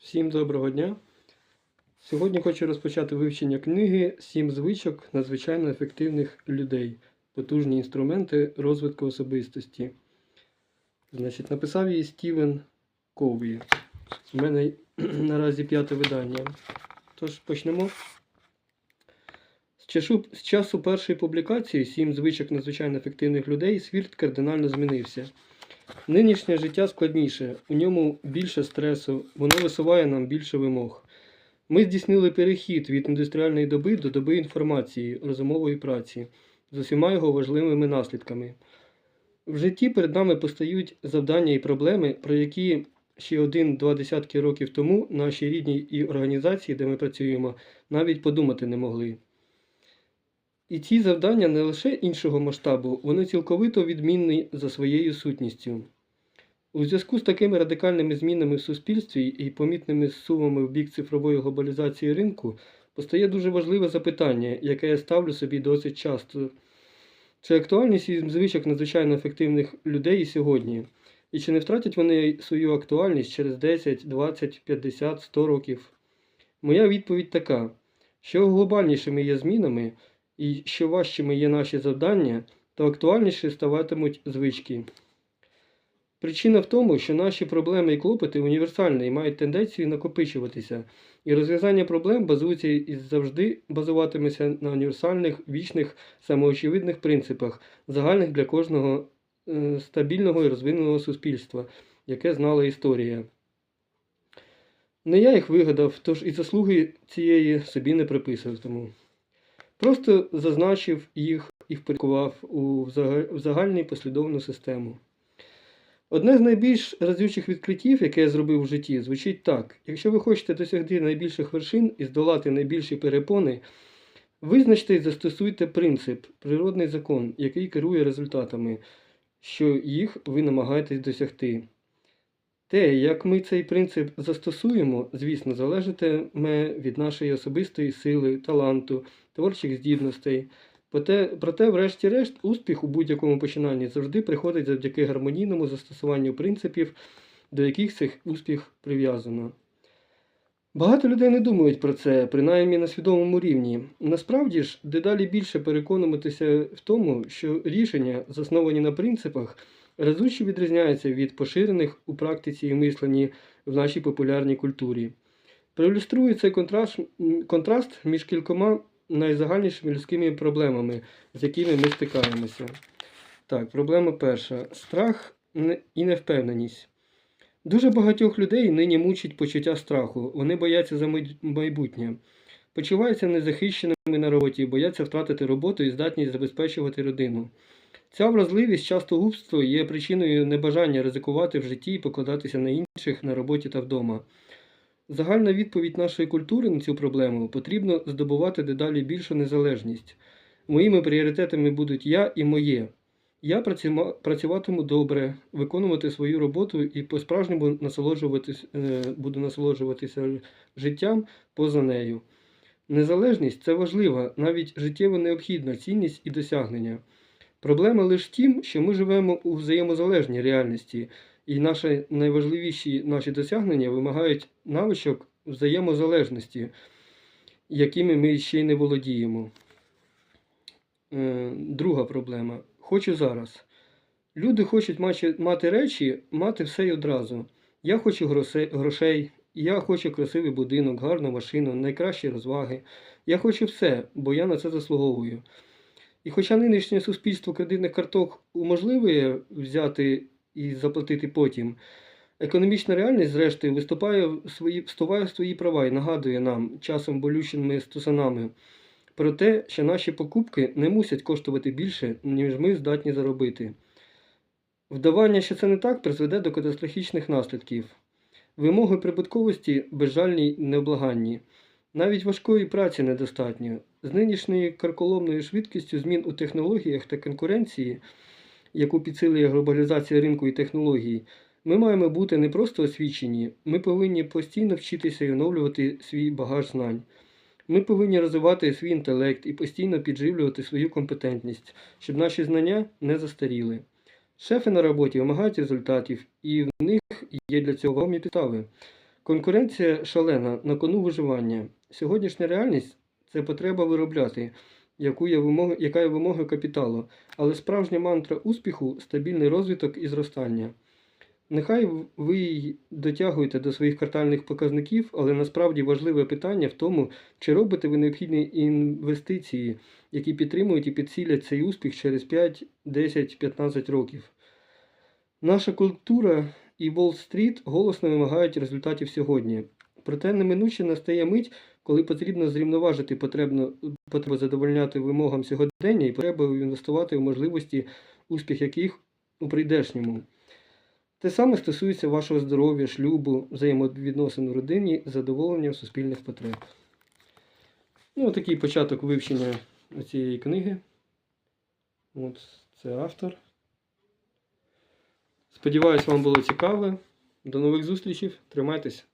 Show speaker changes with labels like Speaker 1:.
Speaker 1: Всім доброго дня! Сьогодні хочу розпочати вивчення книги Сім звичок надзвичайно ефективних людей. Потужні інструменти розвитку особистості. Значить, написав її Стівен Кові. У мене наразі п'яте видання. Тож почнемо. З часу, першої публікації Сім звичок надзвичайно ефективних людей світ кардинально змінився. Нинішнє життя складніше, у ньому більше стресу, воно висуває нам більше вимог. Ми здійснили перехід від індустріальної доби до доби інформації, розумової праці з усіма його важливими наслідками. В житті перед нами постають завдання і проблеми, про які ще один-два десятки років тому наші рідні і організації, де ми працюємо, навіть подумати не могли. І ці завдання не лише іншого масштабу, вони цілковито відмінні за своєю сутністю. У зв'язку з такими радикальними змінами в суспільстві і помітними зсувами в бік цифрової глобалізації ринку постає дуже важливе запитання, яке я ставлю собі досить часто. Чи актуальність і звичок надзвичайно ефективних людей і сьогодні? І чи не втратять вони свою актуальність через 10, 20, 50, 100 років? Моя відповідь така: що глобальнішими є змінами, і що важчими є наші завдання, то актуальніше ставатимуть звички. Причина в тому, що наші проблеми і клопоти універсальні і мають тенденцію накопичуватися, і розв'язання проблем базується і завжди базуватиметься на універсальних, вічних, самоочевидних принципах, загальних для кожного е, стабільного і розвиненого суспільства, яке знала історія. Не я їх вигадав, тож і заслуги цієї собі не приписав тому. Просто зазначив їх і впорядкував у загальну послідовну систему. Одне з найбільш разючих відкриттів, яке я зробив в житті, звучить так: якщо ви хочете досягти найбільших вершин і здолати найбільші перепони, визначте і застосуйте принцип, природний закон, який керує результатами, що їх ви намагаєтесь досягти. Те, як ми цей принцип застосуємо, звісно, залежатиме від нашої особистої сили, таланту, творчих здібностей. Проте, проте, врешті-решт, успіх у будь-якому починанні завжди приходить завдяки гармонійному застосуванню принципів, до яких цих успіх прив'язано. Багато людей не думають про це, принаймні на свідомому рівні. Насправді ж, дедалі більше переконуватися в тому, що рішення, засновані на принципах, разюче відрізняються від поширених у практиці і мисленні в нашій популярній культурі. Проілюструю цей контраст, контраст між кількома найзагальнішими людськими проблемами, з якими ми стикаємося. Так, проблема перша: страх і невпевненість. Дуже багатьох людей нині мучить почуття страху. Вони бояться за майбутнє, почуваються незахищеними на роботі, бояться втратити роботу і здатність забезпечувати родину. Ця вразливість часто губство є причиною небажання ризикувати в житті і покладатися на інших на роботі та вдома. Загальна відповідь нашої культури на цю проблему потрібно здобувати дедалі більшу незалежність. Моїми пріоритетами будуть я і моє. Я працюватиму добре, виконувати свою роботу і по-справжньому насолоджуватись, е, буду насолоджуватися життям поза нею. Незалежність це важлива, навіть життєво необхідна цінність і досягнення. Проблема лише в тім, що ми живемо у взаємозалежній реальності, і наші найважливіші наші досягнення вимагають навичок взаємозалежності, якими ми ще й не володіємо. Е, Друга проблема. Хочу зараз. Люди хочуть мати речі, мати все й одразу. Я хочу грошей, я хочу красивий будинок, гарну машину, найкращі розваги. Я хочу все, бо я на це заслуговую. І хоча нинішнє суспільство кредитних карток уможливує взяти і заплатити потім, економічна реальність, зрештою, виступає в свої, вступає в свої права і нагадує нам часом болючими стусанами про те, що наші покупки не мусять коштувати більше, ніж ми здатні заробити. Вдавання, що це не так, призведе до катастрофічних наслідків. Вимоги прибутковості безжальні й необлаганні. Навіть важкої праці недостатньо. З нинішньою карколомною швидкістю змін у технологіях та конкуренції, яку підсилює глобалізація ринку і технологій, ми маємо бути не просто освічені, ми повинні постійно вчитися і оновлювати свій багаж знань. Ми повинні розвивати свій інтелект і постійно підживлювати свою компетентність, щоб наші знання не застаріли. Шефи на роботі вимагають результатів, і в них є для цього вагомі підстави. Конкуренція шалена, на кону виживання. Сьогоднішня реальність це потреба виробляти, яку є вимога, яка є вимогою капіталу, але справжня мантра успіху стабільний розвиток і зростання. Нехай ви й дотягуєте до своїх квартальних показників, але насправді важливе питання в тому, чи робите ви необхідні інвестиції, які підтримують і підсилять цей успіх через 5, 10, 15 років. Наша культура і Уолл-стріт голосно вимагають результатів сьогодні. Проте неминуче настає мить, коли потрібно зрівноважити потребу задовольняти вимогам сьогодення і потребу інвестувати в можливості, успіх яких у прийдешньому. Те саме стосується вашого здоров'я, шлюбу, взаємовідносин у родині, задоволення суспільних потреб. Ну, такий початок вивчення цієї книги. От це автор. Сподіваюсь, вам було цікаво. До нових зустрічей. Тримайтеся.